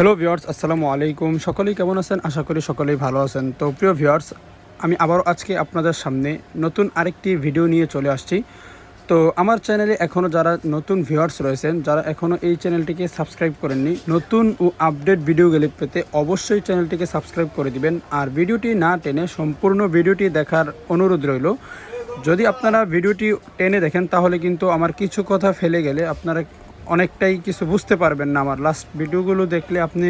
Hello viewers আসসালামু আলাইকুম। সকলেই কেমন আছেন? আশা করি সকলেই ভালো আছেন। তো প্রিয় ভিওর্স আমি আবারও আজকে আপনাদের সামনে নতুন আরেকটি ভিডিও নিয়ে চলে আসছি। তো আমার চ্যানেলে এখনও যারা নতুন ভিউয়ার্স রয়েছেন, যারা এখনও এই চ্যানেলটিকে সাবস্ক্রাইব করেননি, নতুন ও আপডেট ভিডিওগুলি পেতে অবশ্যই চ্যানেলটিকে সাবস্ক্রাইব করে দিবেন। আর ভিডিওটি না টেনে সম্পূর্ণ ভিডিওটি দেখার অনুরোধ রইল। যদি আপনারা ভিডিওটি টেনে দেখেন, তাহলে কিন্তু আমার কিছু কথা ফেলে গেলে আপনারা অনেকটাই কিছু বুঝতে পারবেন না আমার। লাস্ট ভিডিওগুলো দেখলে আপনি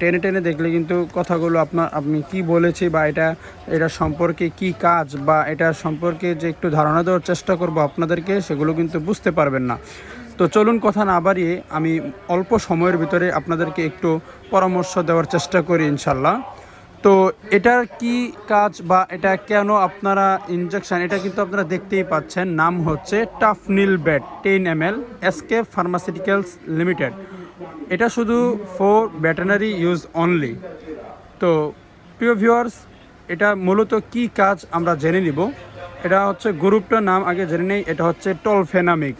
টেনে টেনে দেখলে কিন্তু কথাগুলো আপনার আমি কি বলেছি বা এটা এটা সম্পর্কে কি কাজ বা এটা সম্পর্কে যে একটু ধারণা দেওয়ার চেষ্টা করব আপনাদেরকে, সেগুলো কিন্তু বুঝতে পারবেন না। তো চলুন কথা না বাড়িয়ে আমি অল্প সময়ের ভিতরে আপনাদেরকে একটু পরামর্শ দেওয়ার চেষ্টা করি ইনশাল্লাহ। তো এটার কি কাজ বা এটা কেন আপনারা ইনজেকশন এটা কিন্তু আপনারা দেখতেই পাচ্ছেন। নাম হচ্ছে Tufnil bed ten M L SK pharmaceuticals limited এটা শুধু ফর ভেটেনারি ইউজ অনলি তো প্রিয় ভিউয়ার্স এটা মূলত কি কাজ আমরা জেনে নিব। এটা হচ্ছে গ্রুপটার নাম, আগে জেনে নেই। এটা হচ্ছে টলফেনামিক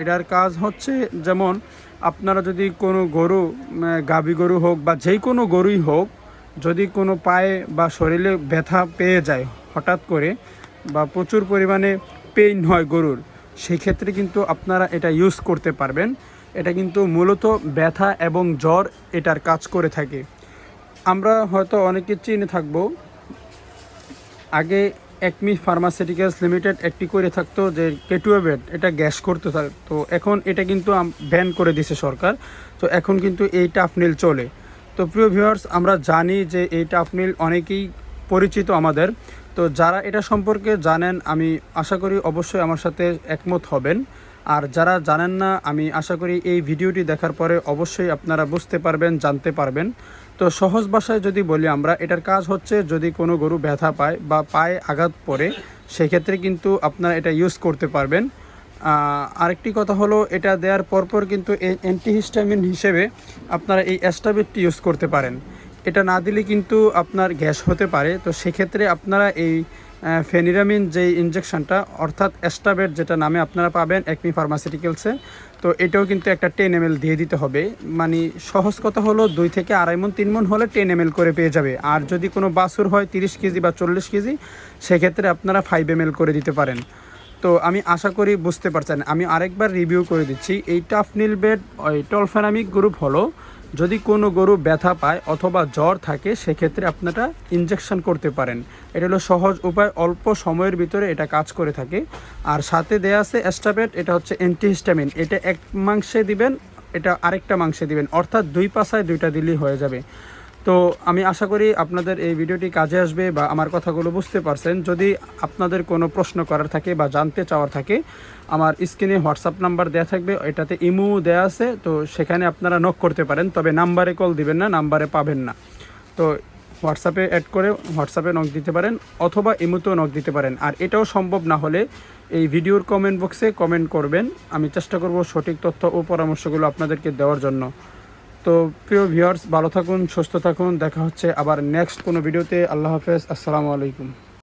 এটার কাজ হচ্ছে যেমন, আপনারা যদি কোনো গরু গাভী গরু হোক বা যেই কোনো গরুই হোক যদি কোনো পায়ে বা শরীরে ব্যথা পেয়ে যায় হঠাৎ করে বা প্রচুর পরিমাণে পেইন হয় গরুর সেই ক্ষেত্রে কিন্তু আপনারা এটা ইউজ করতে পারবেন। এটা কিন্তু মূলত ব্যথা এবং জ্বর এটার কাজ করে থাকে। আমরা হয়তো অনেকে চিনে থাকব, আগে একমি ফার্মাসিউটিক্যালস লিমিটেড একটি করে থাকতো যে কেটুয়াবেট এটা গ্যাস করতে থাকতো এখন এটা কিন্তু ব্যান করে দিছে সরকার। তো এখন কিন্তু এই টাফনিল চলে। তো প্রিয় ভিউয়ার্স আমরা জানি যে এই টাফনিল অনেকেই পরিচিত আমাদের। তো যারা এটা সম্পর্কে জানেন, আমি আশা করি অবশ্যই আমার সাথে একমত হবেন। আর যারা জানেন না, আমি আশা করি এই ভিডিওটি দেখার পরে অবশ্যই আপনারা বুঝতে পারবেন, জানতে পারবেন। তো সহজ ভাষায় যদি বলি আমরা, এটার কাজ হচ্ছে যদি কোনো গরু ব্যথা পায় বা পায়ে আঘাত পড়ে, সেক্ষেত্রে কিন্তু আপনারা এটা ইউজ করতে পারবেন। আরেকটি কথা হলো, এটা দেওয়ার পরপর কিন্তু এই অ্যান্টিহিস্টামিন হিসেবে আপনারা এই অ্যাস্টাবেটটি ইউজ করতে পারেন। এটা না দিলে কিন্তু আপনার গ্যাস হতে পারে। তো সেক্ষেত্রে আপনারা এই ফেনিরামিন যে ইনজেকশনটা অর্থাৎ অ্যাস্টাবেট যেটা নামে আপনারা পাবেন একমি ফার্মাসিউটিক্যালসে তো এটাও কিন্তু একটা টেন এম দিয়ে দিতে হবে। মানে সহজ কথা হলো, দুই থেকে আড়াই মন তিন মন হলে টেন এম করে পেয়ে যাবে। আর যদি কোনো বাছুর হয় তিরিশ কেজি বা চল্লিশ কেজি, সেক্ষেত্রে আপনারা ফাইভ এম করে দিতে পারেন। তো আমি আশা করি বুঝতে পারছেন। আমি আরেকবার রিভিউ করে দিচ্ছি। এই টাফনিল বেড ওই টলফেনামিক গ্রুপ হলো যদি কোনো গরু ব্যথা পায় অথবা জ্বর থাকে, সেক্ষেত্রে আপনারা ইনজেকশন করতে পারেন। এটা হলো সহজ উপায়, অল্প সময়ের ভিতরে এটা কাজ করে থাকে। আর সাথে দেয়া আছে অ্যাস্টাবেট এটা হচ্ছে অ্যান্টিহিস্টামিন এটা এক মাংসে দিবেন, এটা আরেকটা মাংসে দিবেন। অর্থাৎ দুই পাশায় দুইটা দিলেই হয়ে যাবে। তো আমি আশা করি আপনাদের এই ভিডিওটি কাজে আসবে বা আমার কথাগুলো বুঝতে পারছেন। যদি আপনাদের কোনো প্রশ্ন করার থাকে বা জানতে চাওয়ার থাকে, আমার স্ক্রিনে হোয়াটসঅ্যাপ নাম্বার দেওয়া থাকবে, এটাতে ইমো দেওয়া আছে, তো সেখানে আপনারা নক করতে পারেন। তবে নাম্বারে কল দিবেন না, নাম্বারে পাবেন না। তো হোয়াটসঅ্যাপে অ্যাড করে হোয়াটসঅ্যাপে নক দিতে পারেন, অথবা ইমোতেও নক দিতে পারেন। আর এটাও সম্ভব না হলে এই ভিডিওর কমেন্ট বক্সে কমেন্ট করবেন। আমি চেষ্টা করব সঠিক তথ্য ও পরামর্শগুলো আপনাদেরকে দেওয়ার জন্য। তো প্রিয় ভিউয়ার্স, ভালো থাকুন, সুস্থ থাকুন। দেখা হচ্ছে আবার নেক্সট কোনো ভিডিওতে। আল্লাহ হাফেজ। আসসালামু আলাইকুম।